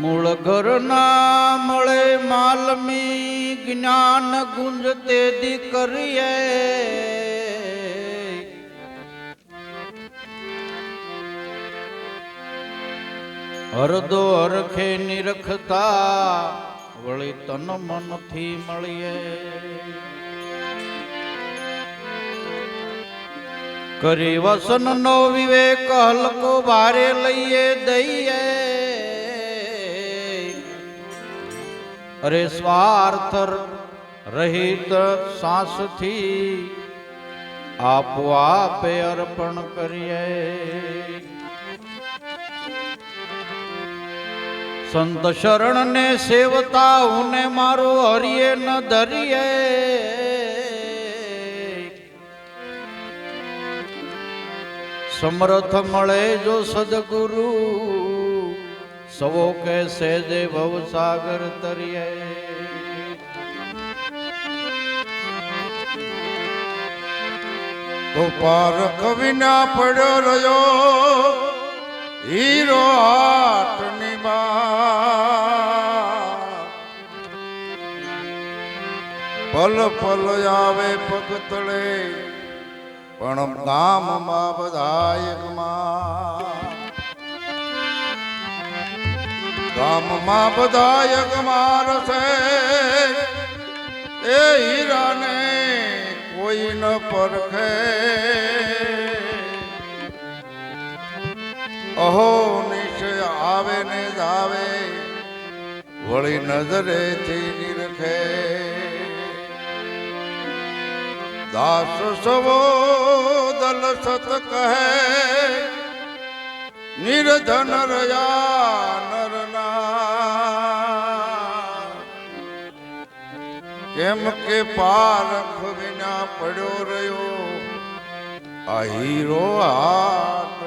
મૂળ ઘરના મળે માલમી જ્ઞાન ગુંજ તે દીકરીએ હરદો હરખે નિરખતા વળી તન મનથી મળીએ. કરી વસન નો વિવેક હલકો ભારે લઈએ દઈએ. અરે સ્વાર્થ રહિત સાસથી આપોઆપે અર્પણ કરીએ. સંત શરણ ને સેવતા ઉને મારું હરિયે ન ધરીએ. સમર્થ મળે જો સદગુરુ સવો કે સેજે ભવસાગર તરીએ તો પાર કવિના પડ્યો રહ્યો, હીરો હાટની પલ પલ આવે પગ તળે પણ ગામમાં બધાયકમાં ગામમાં બધાયકમાં છે. એ હીરાને કોઈ ન પરખે. અહો નિશ્ચય આવે ને જાવે, વળી નજરેથી નિરખે. દાસ સવો દલ સત કહે નિર્ધન રયા નરના. કેમ કે પારખ વિના પડ્યો રહ્યો આ હીરો હાથની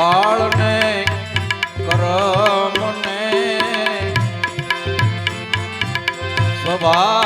કાળને કરમને. સ્વભાવને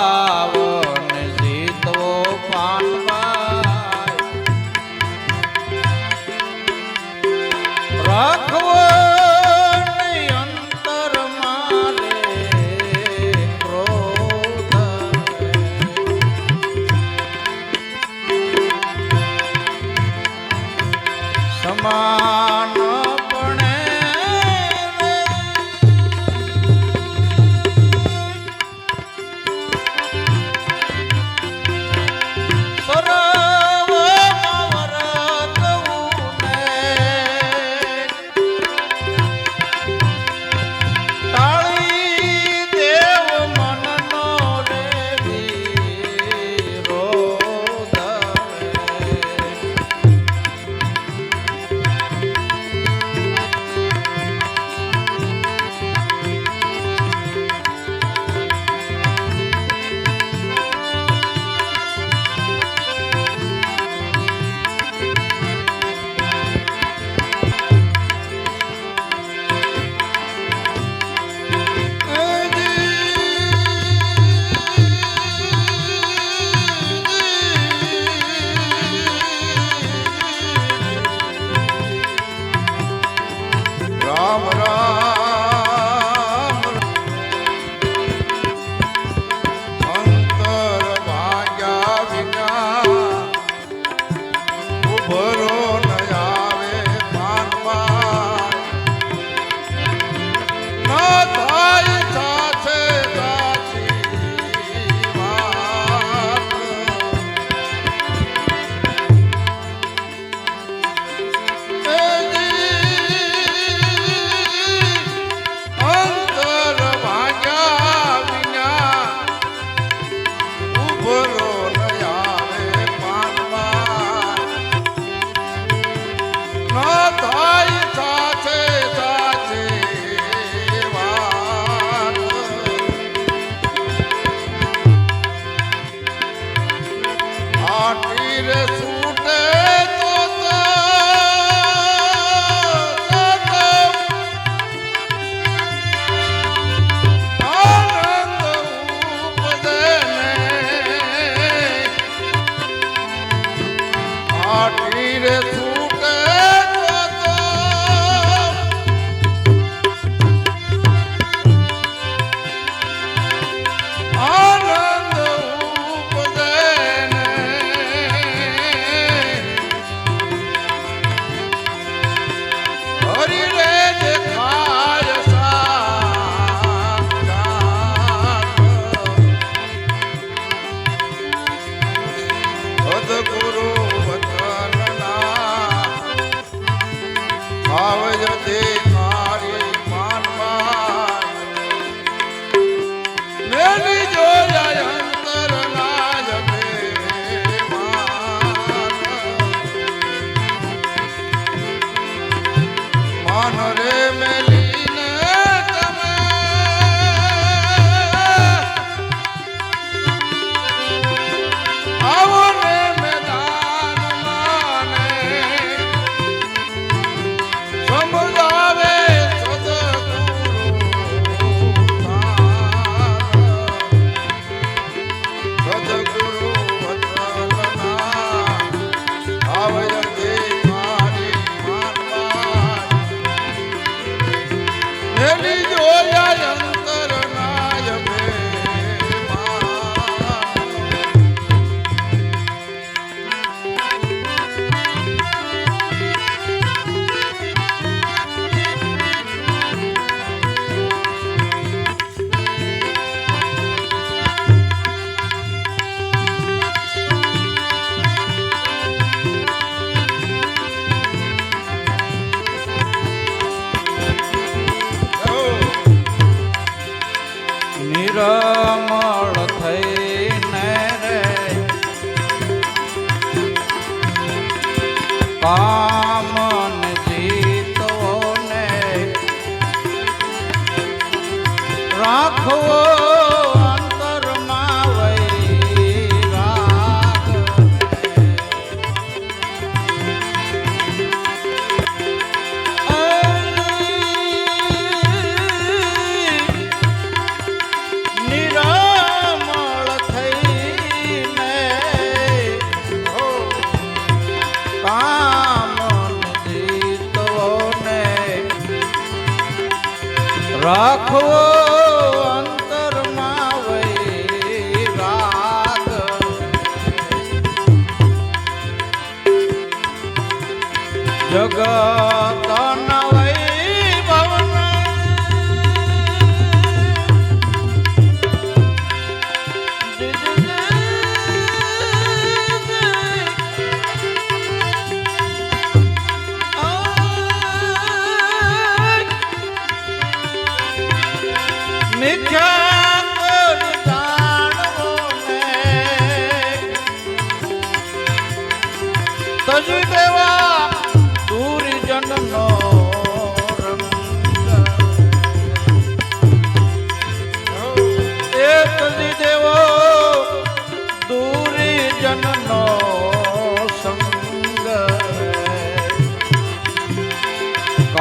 રાખો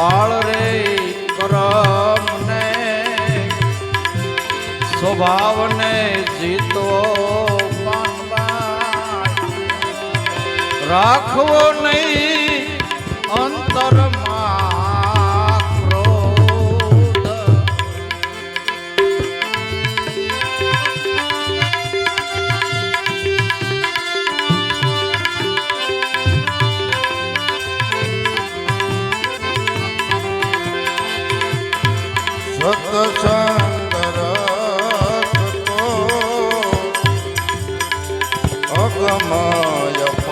વાળ રે કરમ ને સ્વભાવ ને જીતો રાખવો નહીં અંતર સત્સંગ રસ તો અગમય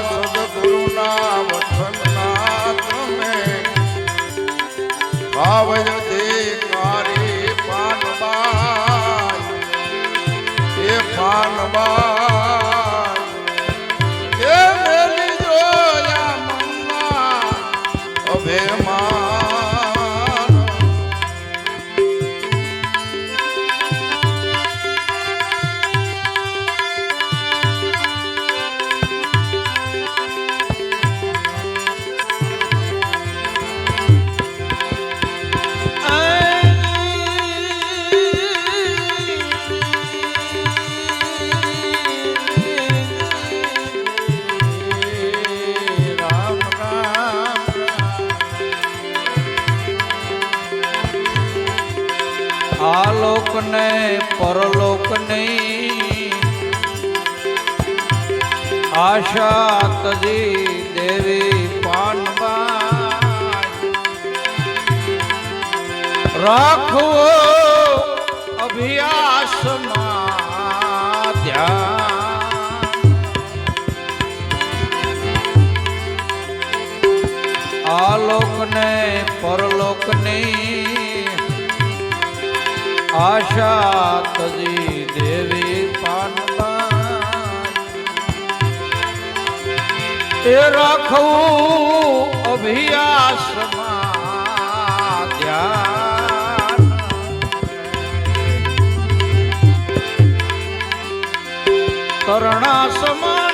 સદગુરુના વચનના તમે ભાવય પરલોક નહીં. આશા તજી દેવી પાનબા રાખવો અભ્યાસમાં ધ્યાન. આલોકને પરલોકની આશા તજી દેવી પાનતા એ રાખવું અભિયાસમાં તરણા સમા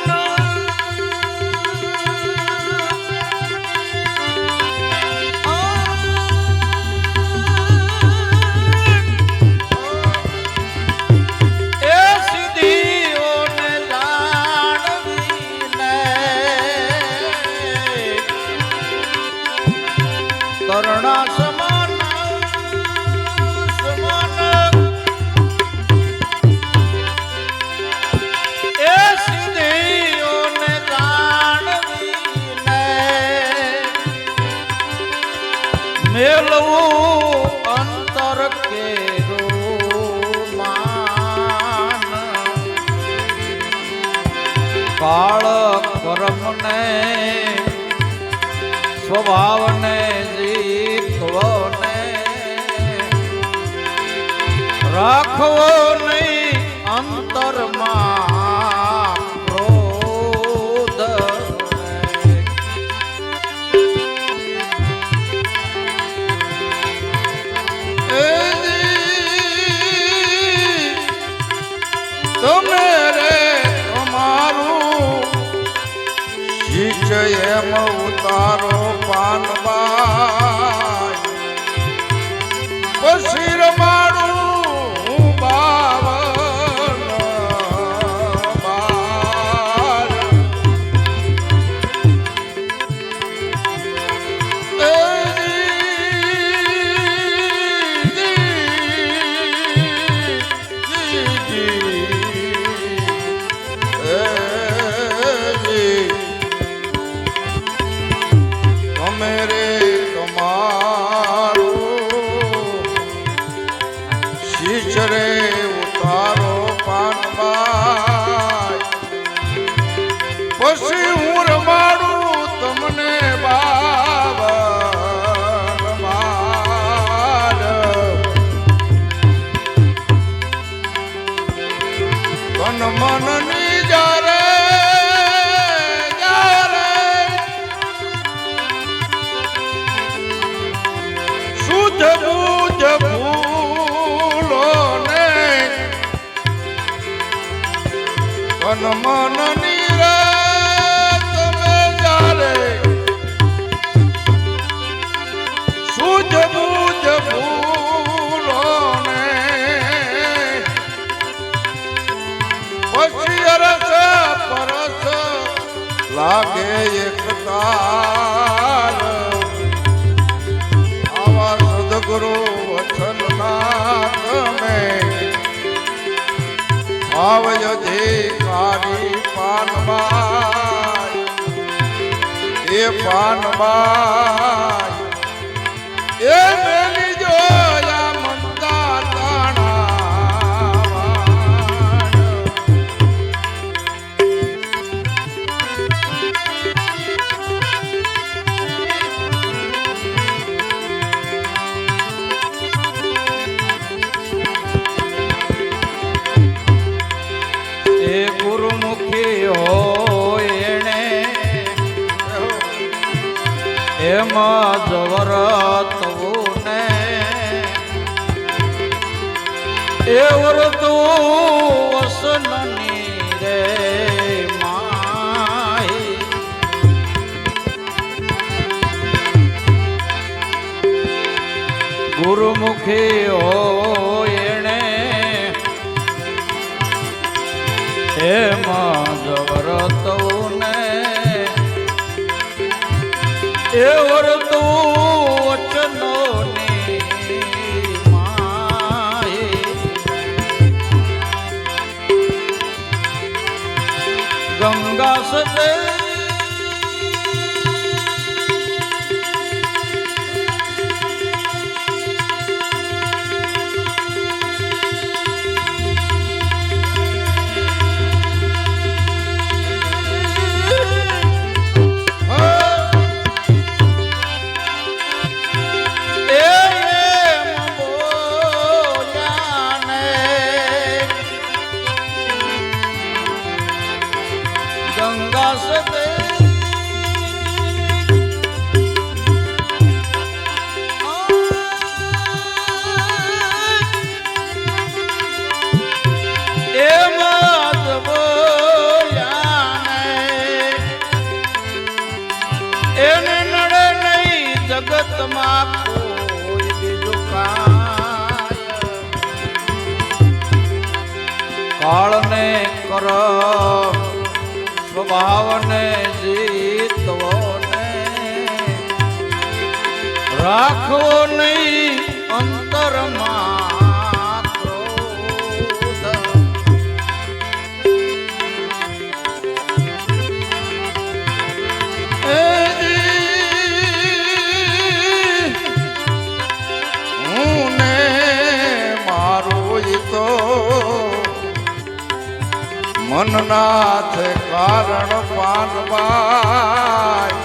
জনমননী પાનમાં ગુરુમુખી હોયણે હે મગવરતવને એ વરદ સ્વભાવને જીતવો ને. રાખવો નહીં અંતરમાં મનનાથ કારણ પાનબાઈ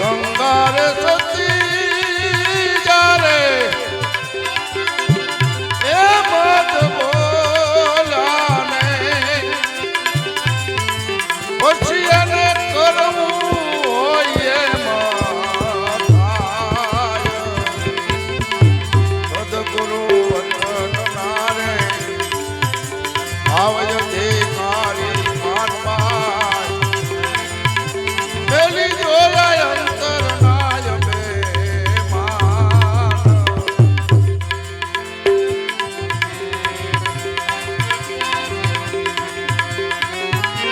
গঙ্গার সত